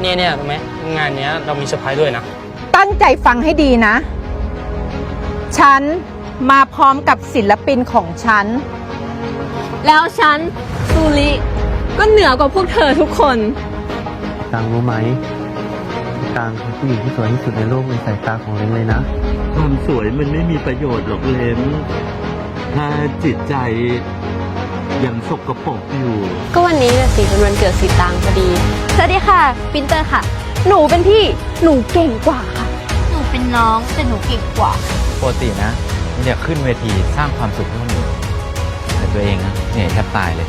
เนี่ยเนี่ยรู้ไหมงานเนี้ยเรามีเซอร์ไพรส์ด้วยนะ ตั้งใจฟังให้ดีนะ ฉันมาพร้อมกับศิลปินของฉัน แล้วฉันซูริก็เหนือกว่าพวกเธอทุกคน ตังรู้ไหมตังคือผู้หญิงที่สวยที่สุดในโลกในสายตาของเลนเลยนะความสวยมันไม่มีประโยชน์หรอกเลนถ้าจิตใจ ยังสกปรกอยู่ ก็วันนี้เนี่ยสิเป็นวันเกิดสีตางพอดี สวัสดีค่ะปินเตอร์ค่ะ หนูเป็นพี่ หนูเก่งกว่าค่ะ หนูเป็นน้องแต่หนูเก่งกว่า ปกตินะเนี่ยขึ้นเวทีสร้างความสุขให้คนอื่นแต่ตัวเองนะเหนื่อยแทบตายเลย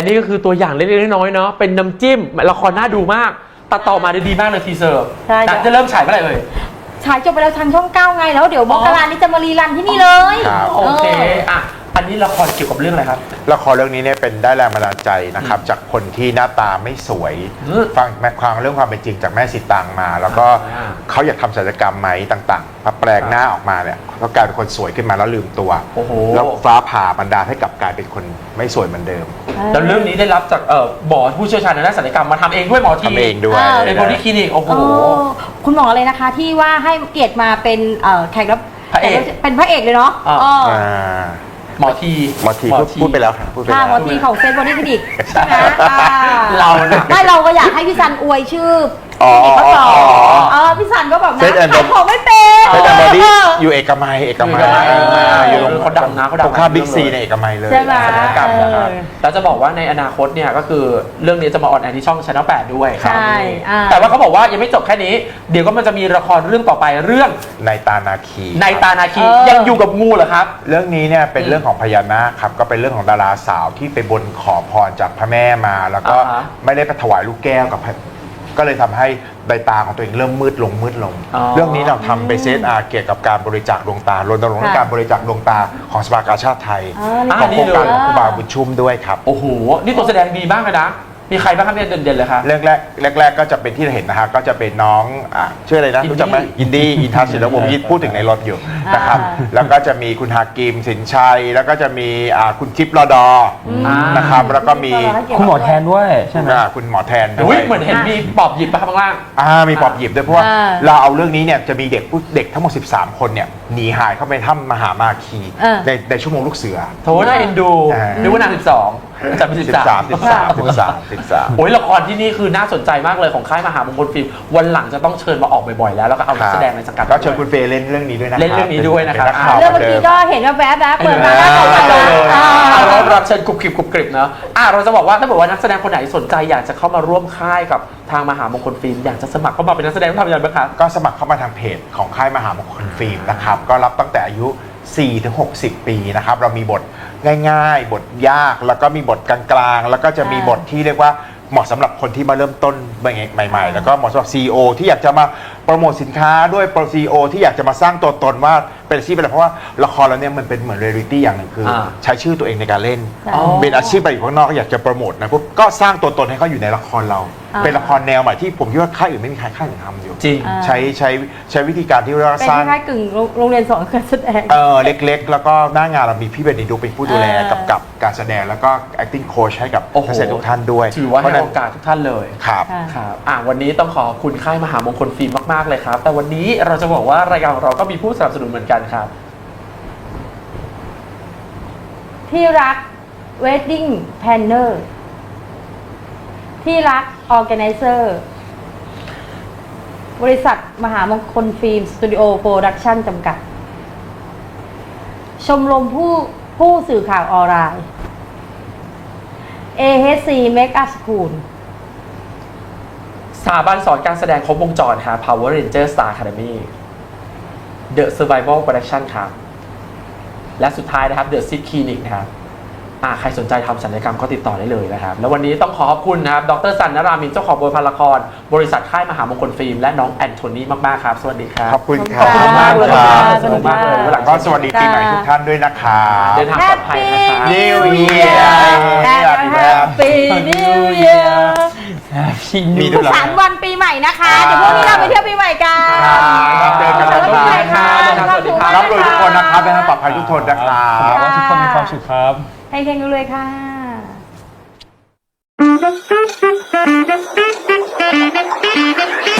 อันนี้ก็คือตัวอย่างเล็กๆน้อยๆเนาะเป็นน้ำจิ้มละครน่าดูมาก ตัดต่อมาได้ดีมากเลยทีเซอร์ใช่หนังจ้ะ จะเริ่มฉายเมื่อไหร่เอ่ย ฉายจบไปแล้วทางช่องเก้าไงแล้วเดี๋ยวมกรานี้จะมารีรันที่นี่เลย ครับ โอเค อะ อันนี้ละครเกี่ยวกับเรื่องอะไรครับ ละครเรื่องนี้เนี่ยเป็นได้แรงบันดาลใจนะครับ จากคนที่หน้าตาไม่สวย อืมฟังแม่ความเรื่องความเป็นจริงจากแม่สิตางมา แล้วก็อ่า เขาอยากทำศัลยกรรมไหมต่างๆมาแปลงหน้าออกมาเนี่ยเขากลายเป็นคนสวยขึ้นมาแล้วลืมตัวโอ้โห แล้วฟ้าผ่าบันดาลให้กลับกลายเป็นคนไม่สวยเหมือนเดิมแล้วเรื่องนี้ได้รับจากเอ่อหมอผู้เชี่ยวชาญในด้านศัลยกรรมมาทำเองด้วยหมอทีทำเองด้วยอ่าเป็นคนที่คลินิกโอ้โห โอ้คุณหมอเลยนะคะที่ว่าให้เกียรติมาเป็นเอ่อแขกรับพระเอกเป็นพระเอกเลยเนาะอ่า เออ อ่า หมอทีหมอทีพูดพูดไปแล้วครับพูดไปค่ะแล้วหมอทีของเซนต์บอดี้คลินิกใช่ไหมอ่เราน่ะไม่เราก็อยากให้พี่ซันอวยชื่ออ๋อ คลินิกเขาต่ออ๋ออ๋อเออพี่ซันก็แบบนะ Set and ขายของไม่เป็นใช่แต่บอดี้เอยู่เอกมัยเอกมัยเอกมัย อยู่ตรงเขาดังนะเขาดังตรงข้ามบิ๊กซีในเอกมัยเลยใช่ไหมศัลยกรรมนะครับเออ แล้วจะบอกว่าในอนาคตเนี่ยก็คือเรื่องนี้จะมาออนแอร์ที่ช่อง Channel 8ด้วยใช่อ่แต่ว่าเขาบอกว่ายังไม่จบแค่นี้ เดี๋ยวก็มันจะมีละครเรื่องต่อไปเรื่องในตานาคีในตานาคียังอยู่กับงูเหรอครับ เรื่องนี้เนี่ยเป็นเรื่องของพญานาคครับก็เป็นเรื่องของดาราสาวที่ไปบนขอพรจากพระแม่มา แล้วก็อ่าฮะไม่ได้ไปถวายลูกแก้วกับพระ ก็เลยทำให้ใบตาของตัวเองเริ่มมืดลงมืดลง อ๋อเรื่องนี้เราทำไปเซตอาเกี่ยวกับการบริจาคดวงตารณรงค์ให้การบริจาคดวงตาของสภากาชาติไทยอ๋อนี่ ของโครงการนี่เลยครูบาบุญชุ่มด้วยครับ โอ้โห นี่ตัวแสดงดีมากเลยนะ มีใครบ้างครับเนี่ยเด่นๆเลยครับเรื่องแรกแรกๆก็จะเป็นที่เราเห็นนะฮะก็จะเป็นน้องอะชื่ออะไรนะอินดี้ รู้จักไหมอินดี้อินทัศน์ศิลปวงศ์ยิตพูดถึงในรถอยู่นะครับ อ่า แล้วก็จะมีคุณฮากิมสินชัย แล้วก็จะมีอ่าคุณทิพย์รอดอออ่านนะครับแล้วก็มีคุณหมอแทนด้วยใช่ไหม อ่าคุณหมอแทนด้อุ้วยยเหมือนเห็นมีปอบหยิบมาข้างล่าง อ่ามีปอบหยิบด้วยเพราะว่าอ่า เราเอาเรื่องนี้เนี่ยจะมีเด็กผู้เด็กทั้งหมด 13 คนเนี่ยหนีหายเข้าไปถ้ำมหามาคีเออในในชั่วโมงลูกเสือ โถน่าเอ็นดูอ่านึกว่านางสิบสองจำเป็นสิบสาม 13 13 13 13 โอ้ยละครที่นี่คือน่าสนใจมากเลยของค่ายมหามงคลฟิล์มวันหลังจะต้องเชิญมาออกบ่อยๆแล้วแล้วก็เอานักแสดงในสังกัดก็เชิญคุณเฟย์เล่นเรื่องนี้ด้วยนะเล่นเรื่องนี้ด้วยนะครับเป็กข่าวเรื่องเมื่อหกี้ดิก็เห็นว่าแวบนะเปิดมาอ่แล้วตกใจเลยอ่าอ่าเรารับเชิญกรุบกริบกรุบกริบเนาะอ่าเราจะบอกว่าถ้าเกิดว่านักแสดงคนไหนสนใจอยากจะเข้ามาร่วมค่ายกับทางมหามงคลฟิล์มอยากจะสมัครเข้ามาเป็นนักแสดงต้องทำยังไงบ้างครับก็สมัครเข้ามาทางเพจของค่ายมหามงคลฟิล์มนะครับ ก็รับตั้งแต่อายุ 4-60 ปีนะครับ เรามีบทง่ายๆ บทยากแล้วก็มีบทกลางๆ แล้วก็จะมีอ่าบทที่เรียกว่าเหมาะสำหรับคนที่มาเริ่มต้นใหม่ๆ แล้วก็เหมาะสำหรับ CEO ที่อยากจะมาโป รโมทสินค้าด้วยโปร CEO ที่อยากจะมาสร้างตัวตนว่าเป็นอาชีพอะไรเพราะว่าละครเราเนี่ยมันเป็นเหมือนเรียลิตี้อย่างหนึ่งคืออาใช้ชื่อตัวเองในการเล่น อ๋อ เป็นอาชีพไปอยู่ข้างนอกก็อยากจะโปรโมทนะปุ๊บก็สร้างตัวตนให้เขาอยู่ในละครเรา อ่าเป็นละครแนวใหม่ที่ผมคิดว่าค่ายอื่นไม่มีใครค่ายอื่นทำอยู่จริง อ่า ใช้ใช้ใช้วิธีการที่เรียกว่าเป็นสร้างคล้ายๆกึ่งโรงเรียนสอนการแสดง เออเล็กๆ แล้วก็หน้างานเรามีพี่เบนดิดูเป็นผู้ดูแลอ่ากับกับการแสดงแล้วก็ acting coach ให้กับโอ้โหนักแสดงทุกท่านด้วยถือว่าเพให้ระฉะนั้นโอกาสทุกท่านเลย ครับ ค่ะ ครับอะวันนี้ต้องขอบคุณค่ายมหามงคลฟิล์มมากๆากเลยครับ แต่วันนี้เราจะบอกว่ารายการของเราก็มีผู้สนับสนุนเหมือนกันครับ ที่รัก wedding planner ที่รัก organizer บริษัทมหามงคลฟิล์มสตูดิโอโปรดักชั่นจำกัด ชมรมผู้ผู้สื่อข่าวออนไลน์ AHC Make Up School สถาบันสอนการแสดงครบวงจรครับ Power Ranger Star Academy The Survival Production ครับ และสุดท้ายนะครับ The Seed Clinic นะครับอ่าใครสนใจทำศัลยกรรมก็ติดต่อได้เลยนะครับ แล้ววันนี้ต้องขอขอบคุณนะครับ ดรสันนรามินเจ้าของบริษัทละคร บริษัทค่ายมหามงคลฟิล์ม และน้องแอนโทนีมาก ๆ ครับ สวัสดีครับ ขอบคุณคขรัอบคุณมากเลยคครัรับบสนุกมากเลยวันหลังก็สวัสดีปีใหม่ทุกท่านด้วยนะครับเดินทางปลอดภัยนะครับ New Year Happy New Year มีด้วยเหรอ สามวันปีใหม่นะคะ เดี๋ยวพรุ่งนี้เราไปเที่ยวปีใหม่กันครับเจอกันขอบคุณนะค่ะครับสวัสดีครับ รับรวยทุกคนนะครับเป็นทางปลอดภัยทุกคนนะครับ ว่าทุกคนมีความสุขครับ ให้เฮงๆรวยๆค่ะ Thank you.